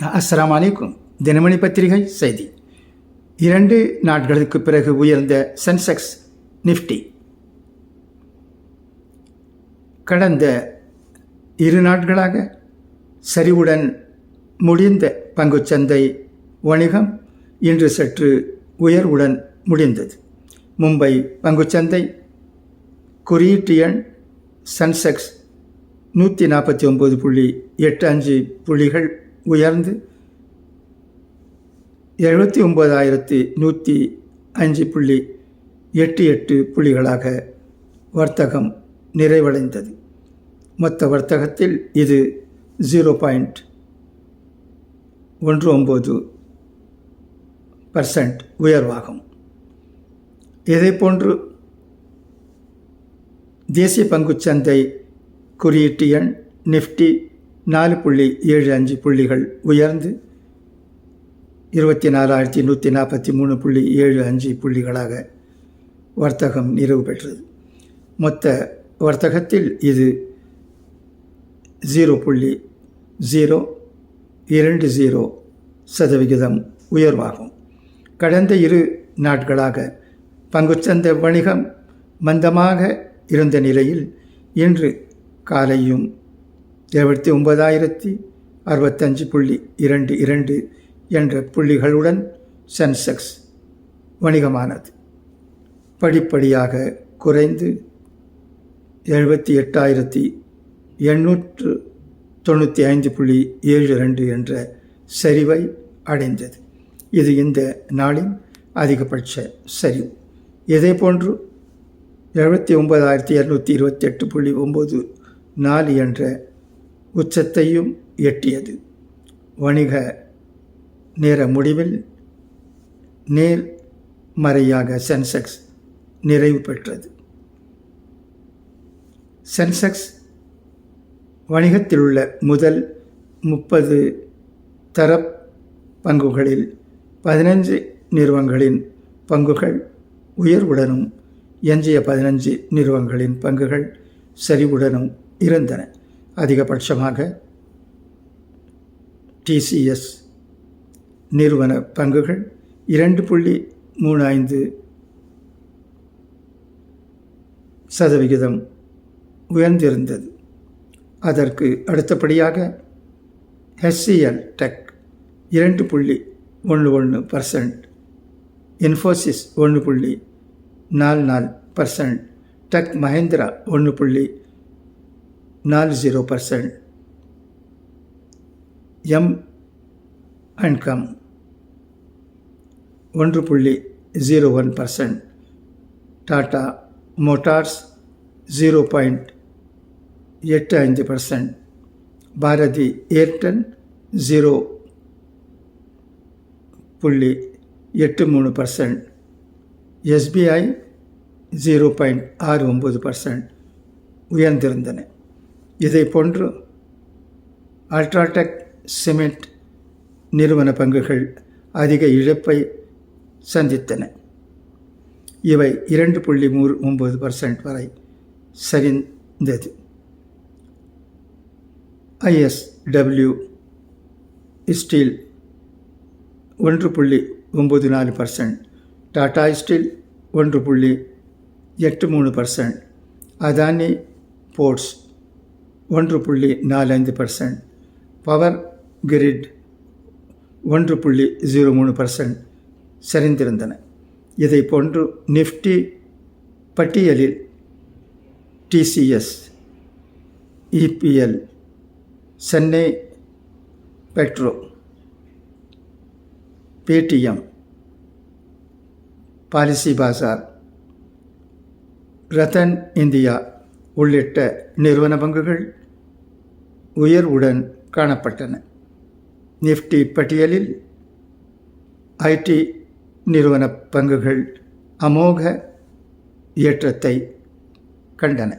அஸ்லாம் அலைக்கும். தினமணி பத்திரிகை செய்தி. இரண்டு நாட்களுக்கு பிறகு உயர்ந்த சென்செக்ஸ் நிஃப்டி. கடந்த இரு நாட்களாக சரிவுடன் முடிந்த பங்குச்சந்தை வணிகம் இன்று சற்று உயர்வுடன் முடிந்தது. மும்பை பங்குச்சந்தை குறியீட்டு எண் சென்செக்ஸ் நூற்றி நாற்பத்தி ஒம்பது புள்ளி எட்டு அஞ்சு புள்ளிகள் உயர்ந்து எழுபத்தி ஒம்பதாயிரத்தி நூற்றி அஞ்சு புள்ளி எட்டு எட்டு புள்ளிகளாக வர்த்தகம் நிறைவடைந்தது. மொத்த வர்த்தகத்தில் இது ஜீரோ பாயிண்ட் ஒன்று ஒம்பது பர்சன்ட் உயர்வாகும். இதேபோன்று தேசிய பங்குச்சந்தை குறியீட்டு எண் நிஃப்டி நாலு புள்ளி ஏழு அஞ்சு புள்ளிகள் உயர்ந்து இருபத்தி நாலாயிரத்தி நூற்றி நாற்பத்தி மூணு புள்ளி ஏழு அஞ்சு புள்ளிகளாக வர்த்தகம் நிறைவு பெற்றது. மொத்த வர்த்தகத்தில் இது ஜீரோ புள்ளி ஜீரோ இரண்டு ஜீரோ சதவிகிதம் உயர்வாகும். கடந்த இரு நாட்களாக பங்குச்சந்தை வணிகம் மந்தமாக இருந்த நிலையில் இன்று காலையும் எழுபத்தி ஒன்பதாயிரத்தி அறுபத்தஞ்சு புள்ளி இரண்டு இரண்டு என்ற புள்ளிகளுடன் சென்செக்ஸ் வணிகமானது. படிப்படியாக குறைந்து எழுபத்தி எட்டாயிரத்தி எண்ணூற்று தொண்ணூற்றி ஐந்து புள்ளி ஏழு ரெண்டு என்ற சரிவை அடைந்தது. இது இந்த நாளின் அதிகபட்ச சரிவு. இதேபோன்று எழுபத்தி ஒன்பதாயிரத்தி இரநூத்தி இருபத்தெட்டு புள்ளி ஒம்பது நாலு என்ற உச்சத்தையும் எட்டியது. வணிக நேர முடிவில் நேர்மறையாக சென்செக்ஸ் நிறைவு பெற்றது. சென்செக்ஸ் வணிகத்தில் உள்ள முதல் முப்பது தரப் பங்குகளில் பதினஞ்சு நிறுவனங்களின் பங்குகள் உயர்வுடனும் எஞ்சிய பதினஞ்சு நிறுவனங்களின் பங்குகள் சரிவுடனும் இருந்தன. அதிகபட்சமாக டிசிஎஸ் நிறுவன பங்குகள் இரண்டு புள்ளி மூணு ஐந்து சதவிகிதம் உயர்ந்திருந்தது. அதற்கு அடுத்தபடியாக ஹெச்சிஎல் டெக் இரண்டு புள்ளி ஒன்று ஒன்று பர்சன்ட் இன்ஃபோசிஸ் ஒன்று புள்ளி நாலு நாலு பர்சன்ட் டெக் மஹேந்திரா ஒன்று புள்ளி நாலு ஜீரோ பர்சன்ட். எம் அண்ட் கம் ஒன்று புள்ளி zero one percent. Tata motors zero point எட்டு ஐந்து பர்சன்ட். பாரதி ஏர்டன் ஜீரோ புள்ளி எட்டு மூணு பர்சன்ட். எஸ்பிஐ ஜீரோ பாயிண்ட் ஆறு ஒம்பது பர்சன்ட். உயர்ந்திருந்தன. இதை போன்று அல்ட்ராடெக் சிமெண்ட் நிறுவன பங்குகள் அதிக இழப்பை சந்தித்தன. இவை இரண்டு புள்ளி மூணு ஒம்பது பர்சன்ட் வரை சரிந்தது. ஐஎஸ்டபிள்யூ ஸ்டீல் ஒன்று புள்ளி ஒம்பது நாலு பர்சன்ட் டாடா ஸ்டீல் ஒன்று புள்ளி எட்டு மூணு பர்சன்ட் அதானி போர்ட்ஸ் ஒன்று புள்ளி நாலஞ்சு பர்சன்ட் பவர் கிரிட் ஒன்று புள்ளி ஜீரோ மூணு பர்சன்ட் சரிந்திருந்தன. இதை போன்று நிஃப்டி பட்டியலில் TCS EPL Chennai petro Paytm policy Bazaar Rattan India உள்ளிட்ட நிறுவன பங்குகள் உயர்வுடன் காணப்பட்டன. நிஃப்டி பட்டியலில் ஐடி நிறுவன பங்குகள் அமோக ஏற்றத்தை கண்டன.